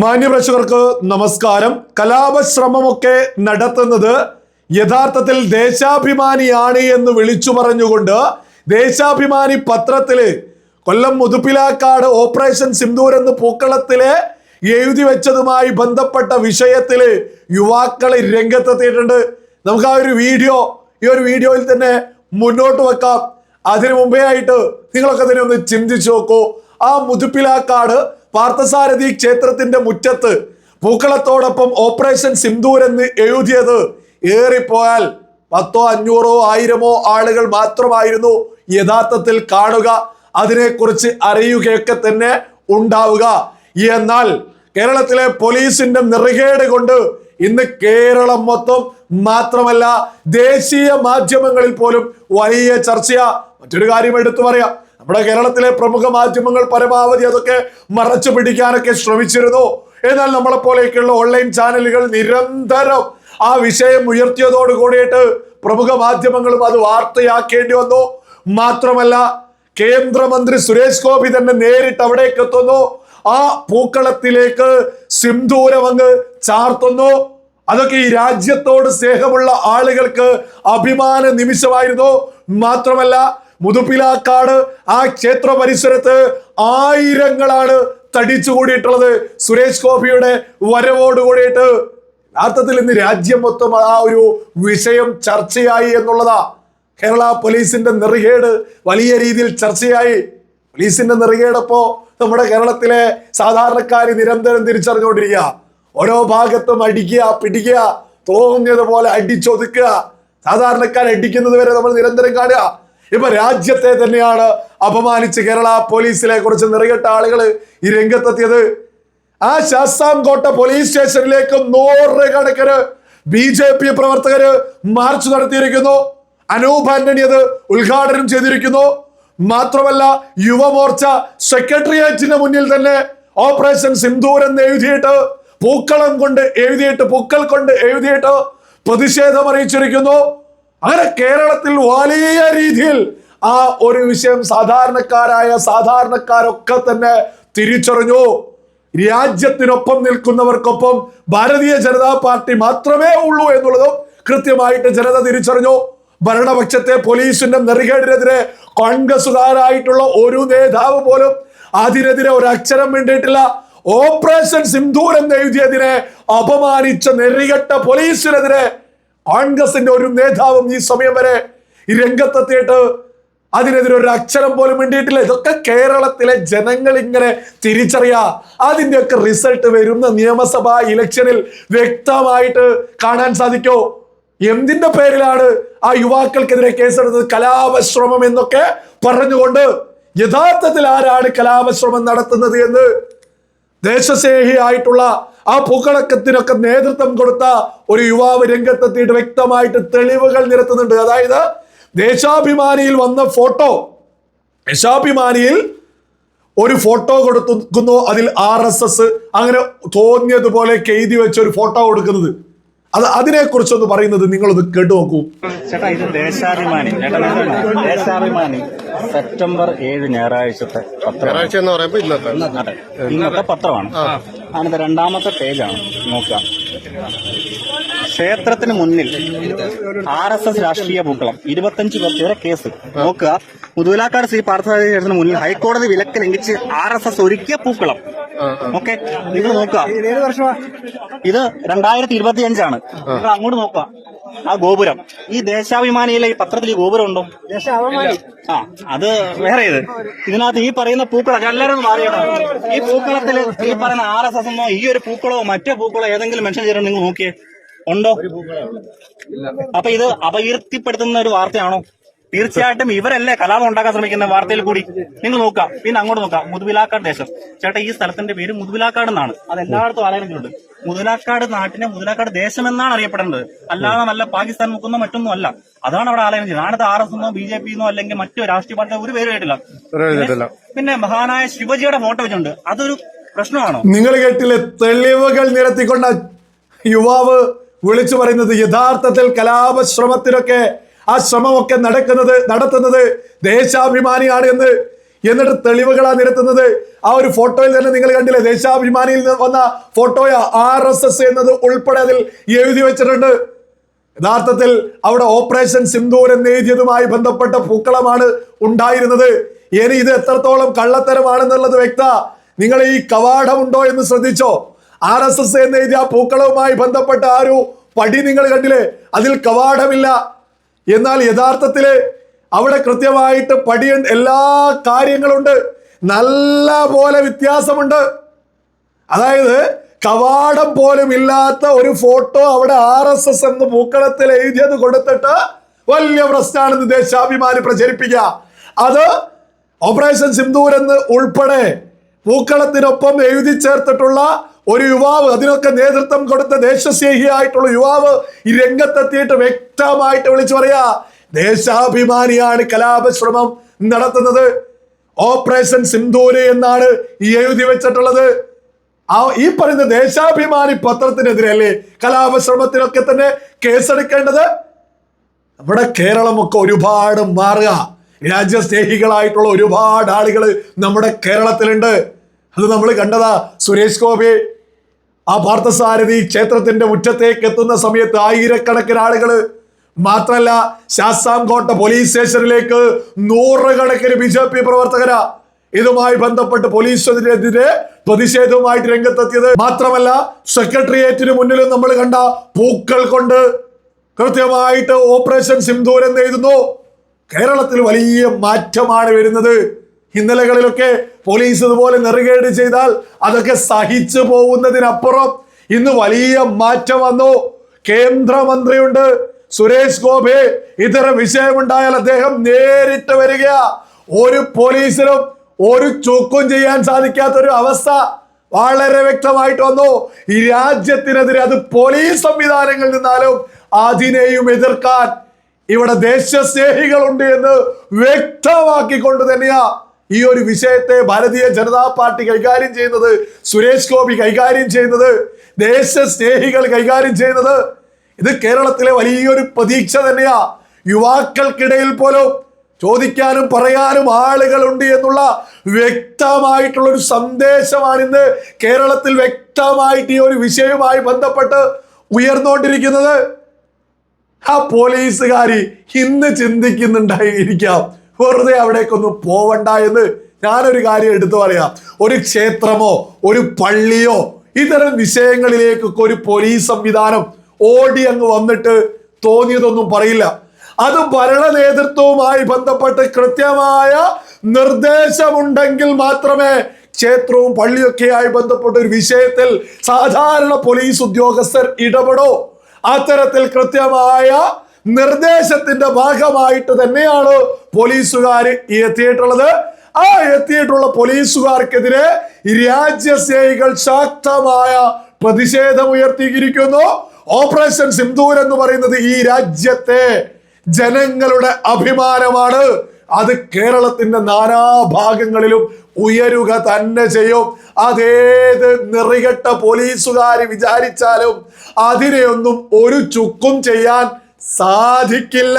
മാന്യപ്രേക്ഷകർക്ക് നമസ്കാരം. കലാപശ്രമമൊക്കെ നടത്തുന്നത് യഥാർത്ഥത്തിൽ ദേശാഭിമാനിയാണ് എന്ന് വിളിച്ചു പറഞ്ഞുകൊണ്ട് ദേശാഭിമാനി പത്രത്തിൽ കൊല്ലം മുതുപ്പിലാക്കാട് ഓപ്പറേഷൻ സിന്ദൂർ എന്ന് പൂക്കളത്തിൽ എഴുതി വെച്ചതുമായി ബന്ധപ്പെട്ട വിഷയത്തിൽ യുവാക്കളെ രംഗത്തെത്തിയിട്ടുണ്ട്. നമുക്ക് ആ ഒരു വീഡിയോ ഈ ഒരു വീഡിയോയിൽ തന്നെ മുന്നോട്ട് വെക്കാം. അതിനു മുമ്പേ ആയിട്ട് നിങ്ങളൊക്കെ തന്നെ ഒന്ന് ചിന്തിച്ചു നോക്കൂ. ആ മുതുപ്പിലാക്കാട് പാർത്ഥസാരഥി ക്ഷേത്രത്തിന്റെ മുറ്റത്ത് പൂക്കളത്തോടൊപ്പം ഓപ്പറേഷൻ സിന്ദൂർ എന്ന് എഴുതിയത് ഏറിപ്പോയാൽ പത്തോ അഞ്ഞൂറോ ആയിരമോ ആളുകൾ മാത്രമായിരുന്നു യഥാർത്ഥത്തിൽ കാണുക. അതിനെക്കുറിച്ച് അറിയുകയൊക്കെ തന്നെ ഉണ്ടാവുക. എന്നാൽ കേരളത്തിലെ പോലീസിന്റെ നിറകേട് കൊണ്ട് ഇന്ന് കേരളം മൊത്തം മാത്രമല്ല ദേശീയ മാധ്യമങ്ങളിൽ പോലും വലിയ ചർച്ചയാ. മറ്റൊരു കാര്യം എടുത്തു പറയാം. നമ്മുടെ കേരളത്തിലെ പ്രമുഖ മാധ്യമങ്ങൾ പരമാവധി അതൊക്കെ മറച്ചു പിടിക്കാനൊക്കെ ശ്രമിച്ചിരുന്നു. എന്നാൽ നമ്മളെ പോലെയൊക്കെയുള്ള ഓൺലൈൻ ചാനലുകൾ നിരന്തരം ആ വിഷയം ഉയർത്തിയതോട് കൂടിയിട്ട് പ്രമുഖ മാധ്യമങ്ങളും അത് വാർത്തയാക്കേണ്ടി വന്നു. മാത്രമല്ല കേന്ദ്രമന്ത്രി സുരേഷ് ഗോപി തന്നെ നേരിട്ട് അവിടേക്ക് എത്തുന്നു. ആ പൂക്കളത്തിലേക്ക് സിന്ദൂരം അങ്ങ് ചാർത്തുന്നു. അതൊക്കെ ഈ രാജ്യത്തോട് സ്നേഹമുള്ള ആളുകൾക്ക് അഭിമാന നിമിഷമായിരുന്നു. മാത്രമല്ല മുതുപ്പിലാക്കാട് ആ ക്ഷേത്ര പരിസരത്ത് ആയിരങ്ങളാണ് തടിച്ചു കൂടിയിട്ടുള്ളത്. സുരേഷ് ഗോപിയുടെ വരവോട് കൂടിയിട്ട് യഥാർത്ഥത്തിൽ ഇന്ന് രാജ്യം മൊത്തം ആ ഒരു വിഷയം ചർച്ചയായി എന്നുള്ളതാ. കേരള പോലീസിന്റെ നെറുകേട് വലിയ രീതിയിൽ ചർച്ചയായി. പോലീസിന്റെ നെറുകേടപ്പോ നമ്മുടെ കേരളത്തിലെ സാധാരണക്കാർ നിരന്തരം തിരിച്ചറിഞ്ഞുകൊണ്ടിരിക്കുക. ഓരോ ഭാഗത്തും അടിക്കുക പിടിക്കുക തോന്നിയതുപോലെ അടിച്ചൊതുക്കുക. സാധാരണക്കാർ അടിക്കുന്നത് വരെ നമ്മൾ നിരന്തരം കാണുക. ഇപ്പൊ രാജ്യത്തെ തന്നെയാണ് അപമാനിച്ച് കേരള പോലീസിലെ കുറിച്ച് നിറയിട്ട ആളുകൾ ഈ രംഗത്തെത്തിയത്. ആ ശാസ്താംകോട്ട പോലീസ് സ്റ്റേഷനിലേക്ക് നൂറുകണക്കിന് ബി ജെ പി പ്രവർത്തകര് മാർച്ച് നടത്തിയിരിക്കുന്നു. അനൂപ് ആന്റണി അത് ഉദ്ഘാടനം ചെയ്തിരിക്കുന്നു. മാത്രമല്ല യുവമോർച്ച സെക്രട്ടേറിയറ്റിന് മുന്നിൽ തന്നെ ഓപ്പറേഷൻ സിന്ദൂർ എന്ന് എഴുതിയിട്ട് പൂക്കളം കൊണ്ട് എഴുതിയിട്ട് പൂക്കൾ കൊണ്ട് എഴുതിയിട്ട് പ്രതിഷേധം അറിയിച്ചിരിക്കുന്നു. അങ്ങനെ കേരളത്തിൽ വലിയ രീതിയിൽ ആ ഒരു വിഷയം സാധാരണക്കാരായ സാധാരണക്കാരൊക്കെ തന്നെ തിരിച്ചറിഞ്ഞു. രാജ്യത്തിനൊപ്പം നിൽക്കുന്നവർക്കൊപ്പം ഭാരതീയ ജനതാ പാർട്ടി മാത്രമേ ഉള്ളൂ എന്നുള്ളതും കൃത്യമായിട്ട് ജനത തിരിച്ചറിഞ്ഞു. ഭരണപക്ഷത്തെ പോലീസിന്റെ നെറികേടിനെതിരെ കോൺഗ്രസുകാരായിട്ടുള്ള ഒരു നേതാവ് പോലും അതിനെതിരെ ഒരു അക്ഷരം വേണ്ടിയിട്ടില്ല ഓപ്പറേഷൻ സിന്ധൂർ എന്ന് എഴുതിയതിനെ അപമാനിച്ച നെറികെട്ട പോലീസിനെതിരെ കോൺഗ്രസിന്റെ ഒരു നേതാവും ഈ സമയം വരെ ഈ രംഗത്തെത്തിയിട്ട് അതിനെതിരെ ഒരു അക്ഷരം പോലും വേണ്ടിയിട്ടില്ല ഇതൊക്കെ കേരളത്തിലെ ജനങ്ങൾ ഇങ്ങനെ തിരിച്ചറിയാ. അതിന്റെയൊക്കെ റിസൾട്ട് വരുന്ന നിയമസഭാ ഇലക്ഷനിൽ വ്യക്തമായിട്ട് കാണാൻ സാധിക്കോ? എന്തിന്റെ പേരിലാണ് ആ യുവാക്കൾക്കെതിരെ കേസെടുത്തത് കലാപശ്രമം എന്നൊക്കെ പറഞ്ഞുകൊണ്ട് യഥാർത്ഥത്തിൽ ആരാണ് കലാപശ്രമം നടത്തുന്നത് എന്ന് ദേശസ്നേഹിയായിട്ടുള്ള ആ പൂക്കളക്കത്തിനൊക്കെ നേതൃത്വം കൊടുത്ത ഒരു യുവാവ് രംഗത്തെത്തിയിട്ട് വ്യക്തമായിട്ട് തെളിവുകൾ നിരത്തുന്നുണ്ട്. അതായത് ദേശാഭിമാനിയിൽ വന്ന ഫോട്ടോ ദേശാഭിമാനിയിൽ ഒരു ഫോട്ടോ കൊടുക്കുന്നു. അതിൽ ആർ എസ് എസ് അങ്ങനെ തോന്നിയതുപോലെ എഴുതി വെച്ച ഒരു ഫോട്ടോ കൊടുക്കുന്നത്. അത് അതിനെ കുറിച്ചൊന്ന് പറയുന്നത് നിങ്ങളൊന്ന് കേട്ടു നോക്കൂ. ചേട്ടാ ഇത് ദേശാഭിമാനി. ദേശാഭിമാനി. സെപ്റ്റംബർ ഏഴ് ഞായറാഴ്ചത്തെ പത്രം ഞായറാഴ്ച എന്ന് പറയുമ്പോൾ ഇന്നത്തെ. ഇന്നത്തെ പത്രമാണ്. അതിന്റെ രണ്ടാമത്തെ പേജാണ്. നോക്കാം. ക്ഷേത്രത്തിന് മുന്നിൽ ആർ എസ് എസ് രാഷ്ട്രീയ പൂക്കളം. ഇരുപത്തഞ്ച് പേർക്കെതിരെ കേസ്. നോക്കുക. മുതുവിലാക്കാട് ശ്രീ പാർത്ഥസാരഥി ക്ഷേത്രത്തിന് മുന്നിൽ ഹൈക്കോടതി വിലക്ക് ലംഘിച്ച് ആർ എസ് എസ് ഒരുക്കിയ പൂക്കളം. ഓക്കെ? നിങ്ങൾ നോക്കുക. ഇത് രണ്ടായിരത്തി ഇരുപത്തി അഞ്ചാണ് നിങ്ങൾ അങ്ങോട്ട് നോക്കുക. ആ ഗോപുരം. ഈ ദേശാഭിമാനിയിലെ ഈ പത്രത്തിൽ ഈ ഗോപുരം ഉണ്ടോ? ആ അത് വേറെ ഇത്. ഇതിനകത്ത് ഈ പറയുന്ന പൂക്കളം എല്ലാവരും മാറിയണം ഈ പൂക്കളത്തിൽ ഈ പറയുന്ന ആർ എസ് എസ് എന്നോ ഈ ഒരു പൂക്കളോ മറ്റേ പൂക്കളോ ഏതെങ്കിലും മെൻഷൻ ചെയ്തിട്ടുണ്ടോ നിങ്ങൾ നോക്കിയേ? ഉണ്ടോ? അപ്പൊ ഇത് അപകീർത്തിപ്പെടുത്തുന്ന ഒരു വാർത്തയാണോ? തീർച്ചയായിട്ടും ഇവരല്ലേ കലാപം ഉണ്ടാക്കാൻ ശ്രമിക്കുന്ന വാർത്തയിൽ കൂടി. നിങ്ങൾ നോക്കാം പിന്നെ അങ്ങോട്ട് നോക്കാം മുതുവിലാക്കാട് ദേശം. ചേട്ടാ ഈ സ്ഥലത്തിന്റെ പേര് മുതുവിലാക്കാട് എന്നാണ്. അത് എല്ലായിടത്തും ആലോചിക്കുന്നുണ്ട് മുതലാക്കാട് നാട്ടിനെ മുതലാക്കാട് ദേശം എന്നാണ് അറിയപ്പെടുന്നത്. അല്ലാതെ നല്ല പാകിസ്ഥാൻ മുക്കുന്നോ മറ്റൊന്നും അല്ല. അതാണ് അവിടെ ആലോചന ചെയ്യുന്നത് ആണത് ആർ എസ് എന്നോ ബി ജെ പി എന്നോ അല്ലെങ്കിൽ മറ്റു രാഷ്ട്രീയ പാർട്ടി ഒരു പേര് കേട്ടില്ല പിന്നെ മഹാനായ ശിവജിയുടെ ഫോട്ടോ വെച്ചിട്ടുണ്ട്. അതൊരു പ്രശ്നമാണോ? നിങ്ങൾ കേട്ടില്ലേ തെളിവുകൾ നിരത്തിക്കൊണ്ട യുവാവ് വിളിച്ചു പറയുന്നത് യഥാർത്ഥത്തിൽ കലാപശ്രമത്തിനൊക്കെ ആ ശ്രമമൊക്കെ നടക്കുന്നത് നടത്തുന്നത് ദേശാഭിമാനിയാണ് എന്ന് എന്നിട്ട് തെളിവുകളാ നിരത്തുന്നത്. ആ ഒരു ഫോട്ടോയിൽ തന്നെ നിങ്ങൾ കണ്ടില്ലേ ദേശാഭിമാനിയിൽ വന്ന ഫോട്ടോയാ ആർ എസ് എസ് എന്നത് ഉൾപ്പെടെ അതിൽ എഴുതി വെച്ചിട്ടുണ്ട്. യഥാർത്ഥത്തിൽ അവിടെ ഓപ്പറേഷൻ സിന്ധൂർ എന്നെഴുതിയതുമായി ബന്ധപ്പെട്ട പൂക്കളമാണ് ഉണ്ടായിരുന്നത്. ഇനി ഇത് എത്രത്തോളം കള്ളത്തരമാണെന്നുള്ളത് വ്യക്ത. നിങ്ങൾ ഈ കവാടമുണ്ടോ എന്ന് ശ്രദ്ധിച്ചോ? ആർ എസ് എസ് എന്ന് എഴുതിയ പൂക്കളവുമായി ബന്ധപ്പെട്ട ആ ഒരു പടി നിങ്ങൾ കണ്ടില്ലേ? അതിൽ കവാടമില്ല. എന്നാൽ യഥാർത്ഥത്തിൽ അവിടെ കൃത്യമായിട്ട് പടിയുണ്ട് എല്ലാ കാര്യങ്ങളുണ്ട്. നല്ല പോലെ വ്യത്യാസമുണ്ട്. അതായത് കവാടം പോലും ഇല്ലാത്ത ഒരു ഫോട്ടോ അവിടെ ആർ എസ് എസ് എന്ന് പൂക്കളത്തിൽ എഴുതിയത് കൊടുത്തിട്ട് വലിയ പ്രശ്നമാണെന്ന് ദേശാഭിമാനി പ്രചരിപ്പിക്കുക. അത് ഓപ്പറേഷൻ സിന്ദൂർ എന്ന് ഉൾപ്പെടെ പൂക്കളത്തിനൊപ്പം എഴുതി ചേർത്തിട്ടുള്ള ഒരു യുവാവ് അതിനൊക്കെ നേതൃത്വം കൊടുത്ത ദേശസ്നേഹിയായിട്ടുള്ള യുവാവ് ഈ രംഗത്തെത്തിയിട്ട് വ്യക്തമായിട്ട് വിളിച്ചു പറയാ ദേശാഭിമാനിയാണ് കലാപശ്രമം നടത്തുന്നത്. ഓപ്പറേഷൻ സിന്ധൂര് എന്നാണ് ഈ എഴുതി വെച്ചിട്ടുള്ളത്. ആ ഈ പറയുന്ന ദേശാഭിമാനി പത്രത്തിനെതിരല്ലേ കലാപശ്രമത്തിനൊക്കെ തന്നെ കേസെടുക്കേണ്ടത്? നമ്മുടെ കേരളമൊക്കെ ഒരുപാട് മാറുക. രാജ്യസ്നേഹികളായിട്ടുള്ള ഒരുപാട് ആളുകൾ നമ്മുടെ കേരളത്തിലുണ്ട്. അത് നമ്മൾ കണ്ടതാ സുരേഷ് ഗോപി ആ പാർത്ഥസാരഥി ക്ഷേത്രത്തിന്റെ മുറ്റത്തേക്ക് എത്തുന്ന സമയത്ത് ആയിരക്കണക്കിന് ആളുകൾ മാത്രല്ല ശാസ്താംകോട്ട പോലീസ് സ്റ്റേഷനിലേക്ക് നൂറുകണക്കിന് ബി ജെ പി പ്രവർത്തകരാ. ഇതുമായി ബന്ധപ്പെട്ട് പോലീസിനെതിരെ പ്രതിഷേധവുമായിട്ട് രംഗത്തെത്തിയത് മാത്രമല്ല സെക്രട്ടേറിയറ്റിന് മുന്നിലും നമ്മൾ കണ്ട പൂക്കൾ കൊണ്ട് കൃത്യമായിട്ട് ഓപ്പറേഷൻ സിന്ദൂർ എന്ന് എഴുതുന്നു. കേരളത്തിൽ വലിയ മാറ്റമാണ് വരുന്നത്. ഇന്നലകളിലൊക്കെ പോലീസ് ഇതുപോലെ നെറുകേട് ചെയ്താൽ അതൊക്കെ സഹിച്ചു പോകുന്നതിനപ്പുറം ഇന്ന് വലിയ മാറ്റം വന്നു. കേന്ദ്രമന്ത്രിയുണ്ട്. സുരേഷ് ഗോപി ഇത്തരം വിഷയമുണ്ടായാൽ അദ്ദേഹം നേരിട്ട് വരിക. ഒരു പോലീസിനും ഒരു ചുക്കും ചെയ്യാൻ സാധിക്കാത്ത ഒരു അവസ്ഥ വളരെ വ്യക്തമായിട്ട് വന്നു. ഈ രാജ്യത്തിനെതിരെ അത് പോലീസ് സംവിധാനങ്ങളിൽ നിന്നാലും അതിനെയും എതിർക്കാൻ ഇവിടെ ദേശസ്നേഹികളുണ്ട് എന്ന് വ്യക്തമാക്കിക്കൊണ്ട് തന്നെയാ ഈ ഒരു വിഷയത്തെ ഭാരതീയ ജനതാ പാർട്ടി കൈകാര്യം ചെയ്യുന്നത് സുരേഷ് ഗോപി കൈകാര്യം ചെയ്യുന്നത് ദേശസ്നേഹികൾ കൈകാര്യം ചെയ്യുന്നത്. ഇത് കേരളത്തിലെ വലിയൊരു പ്രതീക്ഷ തന്നെയാ. യുവാക്കൾക്കിടയിൽ പോലും ചോദിക്കാനും പറയാനും ആളുകളുണ്ട് എന്നുള്ള വ്യക്തമായിട്ടുള്ള ഒരു സന്ദേശമാണ് ഇന്ന് കേരളത്തിൽ വ്യക്തമായിട്ട് ഈ ഒരു വിഷയവുമായി ബന്ധപ്പെട്ട് ഉയർന്നുകൊണ്ടിരിക്കുന്നത് ആ പോലീസുകാരി ഇന്ന് ചിന്തിക്കുന്നുണ്ടായിരിക്കാം. വെറുതെ അവിടേക്കൊന്നും പോവണ്ട എന്ന് ഞാനൊരു കാര്യം എടുത്തു പറയാം. ഒരു ക്ഷേത്രമോ ഒരു പള്ളിയോ ഇത്തരം വിഷയങ്ങളിലേക്കൊക്കെ ഒരു പോലീസ് സംവിധാനം ഓടി അങ്ങ് വന്നിട്ട് തോന്നിയതൊന്നും പറയില്ല. അത് ഭരണ നേതൃത്വവുമായി ബന്ധപ്പെട്ട് കൃത്യമായ നിർദ്ദേശമുണ്ടെങ്കിൽ മാത്രമേ ക്ഷേത്രവും പള്ളിയൊക്കെയായി ബന്ധപ്പെട്ട ഒരു വിഷയത്തിൽ സാധാരണ പോലീസ് ഉദ്യോഗസ്ഥർ ഇടപെടോ. അത്തരത്തിൽ കൃത്യമായ നിർദ്ദേശത്തിന്റെ ഭാഗമായിട്ട് തന്നെയാണ് പോലീസുകാർ എത്തിയിട്ടുള്ളത്. ആ എത്തിയിട്ടുള്ള പോലീസുകാർക്കെതിരെ രാജ്യസ്നേഹികൾ ശക്തമായ പ്രതിഷേധം ഉയർത്തിയിരിക്കുന്നു. ഓപ്പറേഷൻ സിന്ദൂർ എന്ന് പറയുന്നത് ഈ രാജ്യത്തെ ജനങ്ങളുടെ അഭിമാനമാണ്. അത് കേരളത്തിന്റെ നാനാഭാഗങ്ങളിലും ഉയരുക തന്നെ ചെയ്യും. അതേത് നിറികെട്ട പോലീസുകാർ വിചാരിച്ചാലും അതിനെയൊന്നും ഒരു ചുക്കും ചെയ്യാൻ സാധിക്കില്ല.